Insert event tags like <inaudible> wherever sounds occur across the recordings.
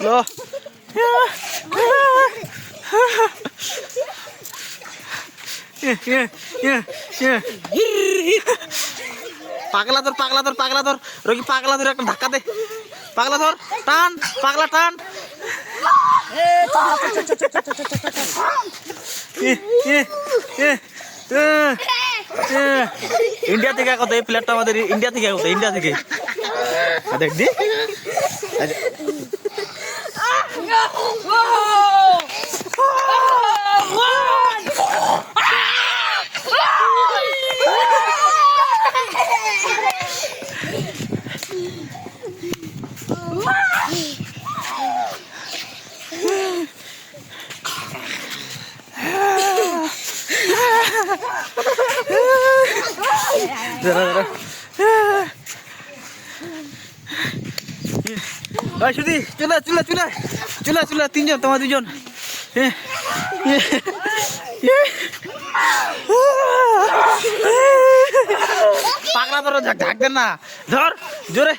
লো পাগলা ধর পাগলা ধর পাগলা ধর রোগী পাগলা ধর একটা ধাক্কা দে পাগলা ধর টান পাগলা টান এ, এ, এ, এ, এ। ইন্ডিয়া থেকে কত এই প্লেয়ারটা আমাদের ইন্ডিয়া থেকে কত ইন্ডিয়া থেকে। দেখ দি। <laughs> দাঁড়া দাঁড়া ভাই সুদি চলে চলে চলে। চলে চলে তিনজন তোমার দুজন। পাগলা ধরো ঝাক ঝাক দেন না ধর জোরে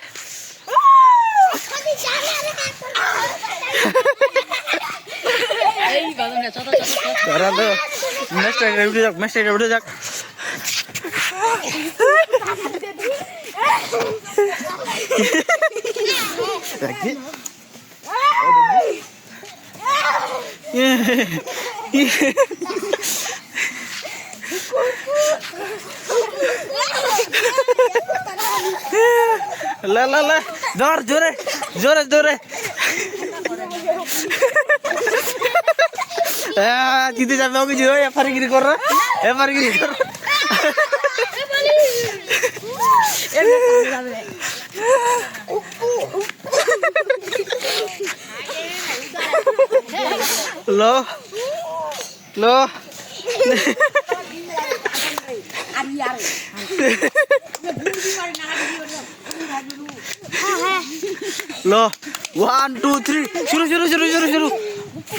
নেক্সট উঠে যাক নেক্সট উঠে যাক। লা লা লা, ধর, জোরে জোরে জোরে। জিতে যাবে ওকে জিরো এফারিগিরি কর এফারিগিরি কর। loh loh loh one two three. Suruh suruh suruh suruh suruh.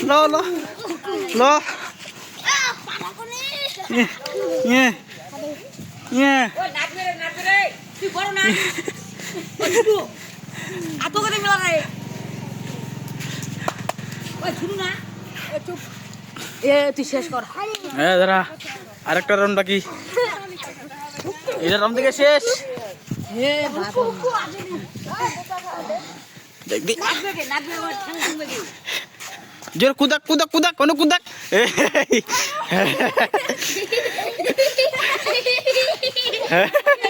Loh loh loh ah, nih. Nih nih তুই শেষ কর। হ্যাঁ দাঁড়া। আরেকটা রাউন্ড বাকি। এটা রাউন্ড থেকে শেষ। দেখবি জোর কুদাক কুদাক কুদাক কোনো কুদাক। এই। <laughs>